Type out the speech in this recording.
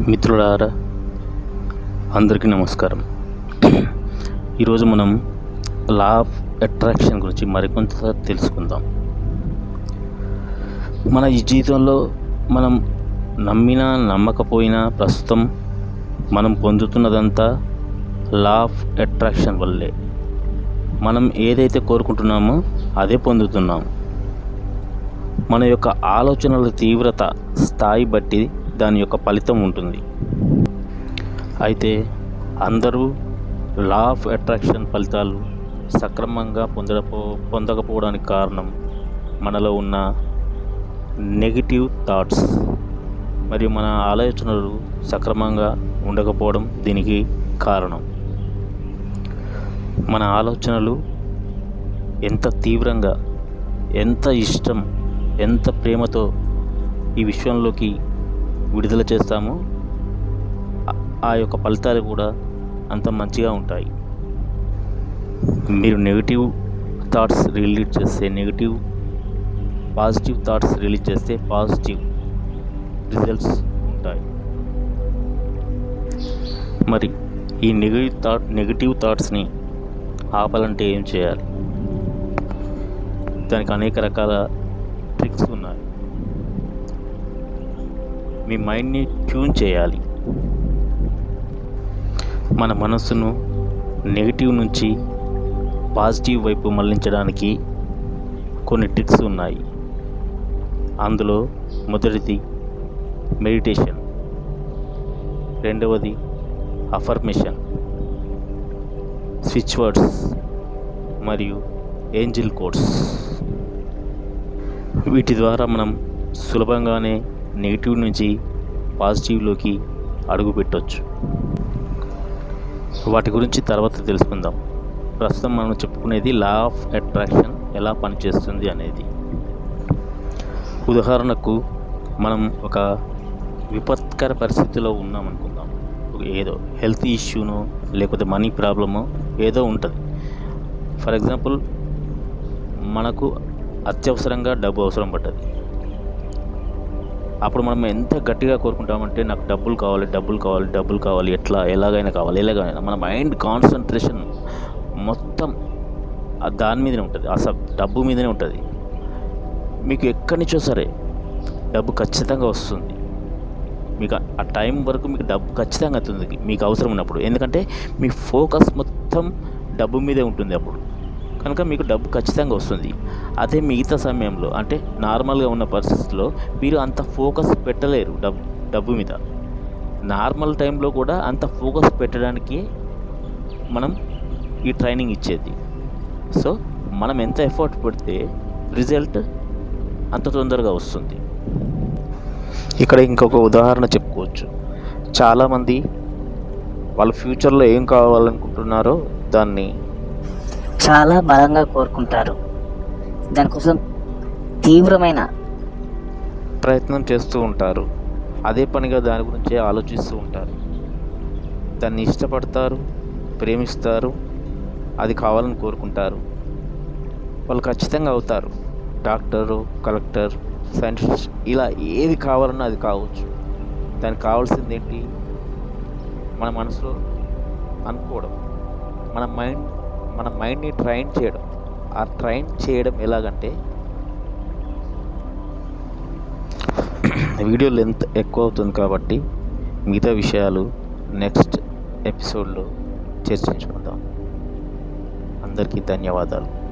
మిత్రులారా అందరికీ నమస్కారం. ఈరోజు మనం లా ఆఫ్ అట్రాక్షన్ గురించి మరికొంత తెలుసుకుందాం. మన ఈ జీవితంలో మనం నమ్మినా నమ్మకపోయినా ప్రస్తుతం మనం పొందుతున్నదంతా లా ఆఫ్ అట్రాక్షన్ వల్లే. మనం ఏదైతే కోరుకుంటున్నామో అదే పొందుతున్నాం. మన యొక్క ఆలోచనల తీవ్రత స్థాయి బట్టి దాని యొక్క ఫలితం ఉంటుంది. అయితే అందరూ లా ఆఫ్ అట్రాక్షన్ ఫలితాలు సక్రమంగా పొందడపో పొందకపోవడానికి కారణం మనలో ఉన్న నెగిటివ్ థాట్స్ మరియు మన ఆలోచనలు సక్రమంగా ఉండకపోవడం దీనికి కారణం. మన ఆలోచనలు ఎంత తీవ్రంగా ఎంత ఇష్టం ఎంత ప్రేమతో ఈ విశ్వంలోకి విడుదల చేస్తామో ఆ- ఆ యొక్క ఫలితాలు కూడా అంత మంచిగా ఉంటాయి. మీరు నెగిటివ్ థాట్స్ రిలీజ్ చేస్తే నెగిటివ్ పాజిటివ్ థాట్స్ రిలీజ్ చేస్తే పాజిటివ్ రిజల్ట్స్ ఉంటాయి. మరి ఈ నెగిటివ్ థాట్ నెగిటివ్ థాట్స్ని ఆపాలంటే ఏం చేయాలి? దానికి అనేక రకాల ట్రిక్స్ ఉన్నాయి. మీ మైండ్ని ట్యూన్ చేయాలి. మన మనస్సును నెగిటివ్ నుంచి పాజిటివ్ వైపు మళ్ళించడానికి కొన్ని ట్రిక్స్ ఉన్నాయి. అందులో మొదటిది మెడిటేషన్. రెండవది అఫర్మేషన్. స్విచ్ వర్డ్స్ మరియు ఏంజిల్ కోడ్స్. వీటి ద్వారా మనం సులభంగానే నెగిటివ్ నుంచి పాజిటివ్లోకి అడుగు పెట్టవచ్చు వాటి గురించి తర్వాత తెలుసుకుందాం. ప్రస్తుతం మనం చెప్పుకునేది లా ఆఫ్ అట్రాక్షన్ ఎలా పనిచేస్తుంది అనేది. ఉదాహరణకు మనం ఒక విపత్కర పరిస్థితిలో ఉన్నాం అనుకుందాం ఏదో హెల్త్ ఇష్యూనో లేకపోతే మనీ ప్రాబ్లమో ఏదో ఉంటుంది. ఫర్ ఎగ్జాంపుల్ మనకు అత్యవసరంగా డబ్బు అవసరం పడ్డది. అప్పుడు మనం ఎంత గట్టిగా కోరుకుంటామంటే నాకు డబ్బులు కావాలి డబ్బులు కావాలి డబ్బులు కావాలి ఎట్లా ఎలాగైనా కావాలి ఎలాగైనా మన మైండ్ కాన్సన్ట్రేషన్ మొత్తం ఆ దాని మీదనే ఉంటుంది. ఆ సబ్ డబ్బు మీదనే ఉంటుంది. మీకు ఎక్కడి నుంచో సరే డబ్బు ఖచ్చితంగా వస్తుంది. మీకు ఆ- ఆ టైం వరకు మీకు డబ్బు ఖచ్చితంగా అవుతుంది మీకు అవసరం ఉన్నప్పుడు. ఎందుకంటే మీ ఫోకస్ మొత్తం డబ్బు మీదే ఉంటుంది అప్పుడు. కనుక మీకు డబ్బు ఖచ్చితంగా వస్తుంది. అదే మిగతా సమయంలో అంటే నార్మల్గా ఉన్న పరిస్థితుల్లో మీరు అంత ఫోకస్ పెట్టలేరు డబ్బు డబ్బు మీద. నార్మల్ టైంలో కూడా అంత ఫోకస్ పెట్టడానికి మనం ఈ ట్రైనింగ్ ఇచ్చేది. సో మనం ఎంత ఎఫర్ట్ పెడితే రిజల్ట్ అంత తొందరగా వస్తుంది. ఇక్కడ ఇంకొక ఉదాహరణ చెప్పుకోవచ్చు. చాలామంది వాళ్ళ ఫ్యూచర్లో ఏం కావాలనుకుంటున్నారో దాన్ని చాలా బలంగా కోరుకుంటారు. దానికోసం తీవ్రమైన ప్రయత్నం చేస్తూ ఉంటారు. అదే పనిగా దాని గురించి ఆలోచిస్తూ ఉంటారు. దాన్ని ఇష్టపడతారు ప్రేమిస్తారు అది కావాలని కోరుకుంటారు. వాళ్ళు ఖచ్చితంగా అవుతారు. డాక్టరు కలెక్టర్ సైంటిస్ట్ ఇలా ఏది కావాలన్నా అది కావచ్చు. దానికి కావాల్సింది ఏంటి మన మనసులో అనుకోవడం. మన మైండ్ మన మైండ్ని ట్రైన్ చేయడం. ఆ ట్రైన్ చేయడం ఎలాగంటే వీడియో లెంత్ ఎక్కువ అవుతుంది కాబట్టి మిగతా విషయాలు నెక్స్ట్ ఎపిసోడ్లో చర్చించుకుందాం. అందరికీ ధన్యవాదాలు.